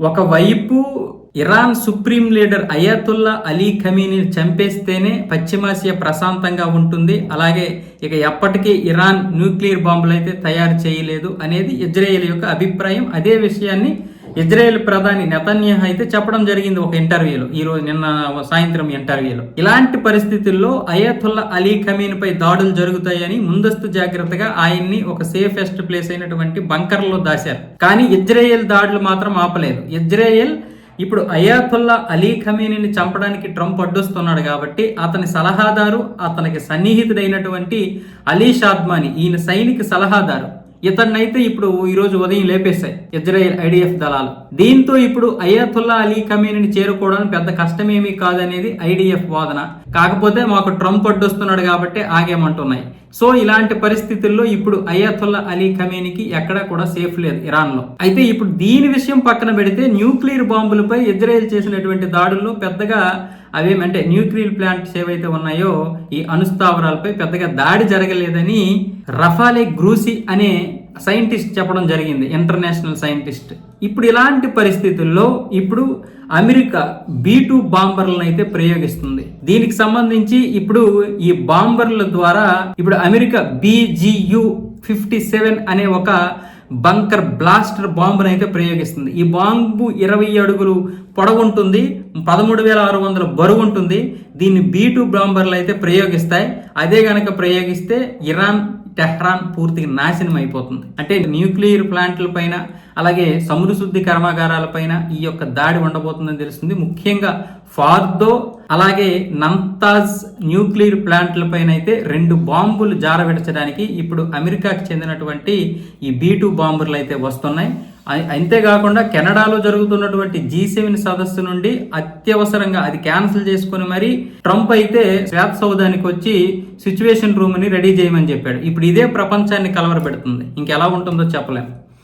ఒకవైపు Iran supreme leader Ayatollah Ali Khamenei చంపేస్తేనే పశ్చిమాసియా ప్రశాంతంగా ఉంటుంది. అలాగే ఇక ఎప్పటికీ ఇరాన్ న్యూక్లియర్ బాంబులు అయితే తయారు చేయలేదు అనేది ఇజ్రాయేల్ యొక్క అభిప్రాయం. అదే విషయాన్ని ఇజ్రాయెల్ ప్రధాని నెతన్యాహ్ అయితే చెప్పడం జరిగింది ఒక ఇంటర్వ్యూలో. ఈ రోజు నిన్న సాయంత్రం ఇంటర్వ్యూలో. ఇలాంటి పరిస్థితుల్లో అయతుల్లా అలీ ఖమీన్ పై దాడులు జరుగుతాయని ముందస్తు జాగ్రత్తగా ఆయన్ని ఒక సేఫెస్ట్ ప్లేస్ అయినటువంటి బంకర్లో దాశారు. కానీ ఇజ్రాయెల్ దాడులు మాత్రం ఆపలేదు. ఇజ్రాయెల్ ఇప్పుడు అయాతుల్లా అలీ ఖమీనీని చంపడానికి ట్రంప్ అడ్డొస్తున్నాడు కాబట్టి అతని సలహాదారు అతనికి సన్నిహితుడైనటువంటి అలీ షాద్మాని ఈయన సైనిక సలహాదారు. ఇతన్నైతే ఇప్పుడు ఈరోజు ఉదయం లేపేశాయి. ఇజ్రాయెల్ ఐడిఎఫ్ దళాలు. దీంతో ఇప్పుడు అయాతుల్లా అలీ ఖమీనీని చేరుకోవడం పెద్ద కష్టమేమీ కాదనేది ఐడిఎఫ్ వాదన. కాకపోతే మాకు ట్రంప్ అడ్డొస్తున్నాడు కాబట్టి ఆగేమంటున్నాయి. సో ఇలాంటి పరిస్థితుల్లో ఇప్పుడు అయాతుల్లా అలీ ఖమేనికి ఎక్కడా కూడా సేఫ్ లేదు ఇరాన్లో. అయితే ఇప్పుడు దీని విషయం పక్కన పెడితే న్యూక్లియర్ బాంబులపై ఇజ్రాయెల్ చేసినటువంటి దాడుల్లో పెద్దగా అవేమంటే న్యూక్లియర్ ప్లాంట్స్ ఏవైతే ఉన్నాయో ఈ అణుస్థావరాలపై పెద్దగా దాడి జరగలేదని రఫాలే గ్రూసి అనే సైంటిస్ట్ చెప్పడం జరిగింది ఇంటర్నేషనల్ సైంటిస్ట్. ఇప్పుడు ఇలాంటి పరిస్థితుల్లో ఇప్పుడు అమెరికా బీ టూ బాంబర్లను అయితే ప్రయోగిస్తుంది. దీనికి సంబంధించి ఇప్పుడు ఈ బాంబర్ల ద్వారా ఇప్పుడు అమెరికా బీజీయు ఫిఫ్టీ సెవెన్ అనే ఒక బంకర్ బ్లాస్టర్ బాంబును అయితే ప్రయోగిస్తుంది. ఈ బాంబు ఇరవై అడుగులు పొడవు ఉంటుంది పదమూడు వేల ఆరు వందల బరువు ఉంటుంది దీన్ని బీ టూ బాంబర్లు అయితే ప్రయోగిస్తాయి. అదే కనుక ప్రయోగిస్తే ఇరాన్ టెహ్రాన్ పూర్తిగా నాశనం అయిపోతుంది. అంటే న్యూక్లియర్ ప్లాంట్ల పైన అలాగే సముద్ర శుద్ధి కర్మాగారాలపైన ఈ యొక్క దాడి ఉండబోతుందని తెలుస్తుంది. ముఖ్యంగా ఫార్దో అలాగే నంతాజ్ న్యూక్లియర్ ప్లాంట్ల పైన అయితే రెండు బాంబులు జారవిడచడానికి ఇప్పుడు అమెరికాకు చెందినటువంటి ఈ బీ టూ బాంబులు అయితే వస్తున్నాయి. అంతేకాకుండా కెనడాలో జరుగుతున్నటువంటి జీ సెవెన్ సదస్సు నుండి అత్యవసరంగా అది క్యాన్సిల్ చేసుకుని మరి ట్రంప్ అయితే శ్వేత సౌదానికి వచ్చి సిచ్యువేషన్ రూమ్ని రెడీ చేయమని చెప్పాడు. ఇప్పుడు ఇదే ప్రపంచాన్ని కలవరపెడుతుంది. ఇంకెలా ఉంటుందో చెప్పలేము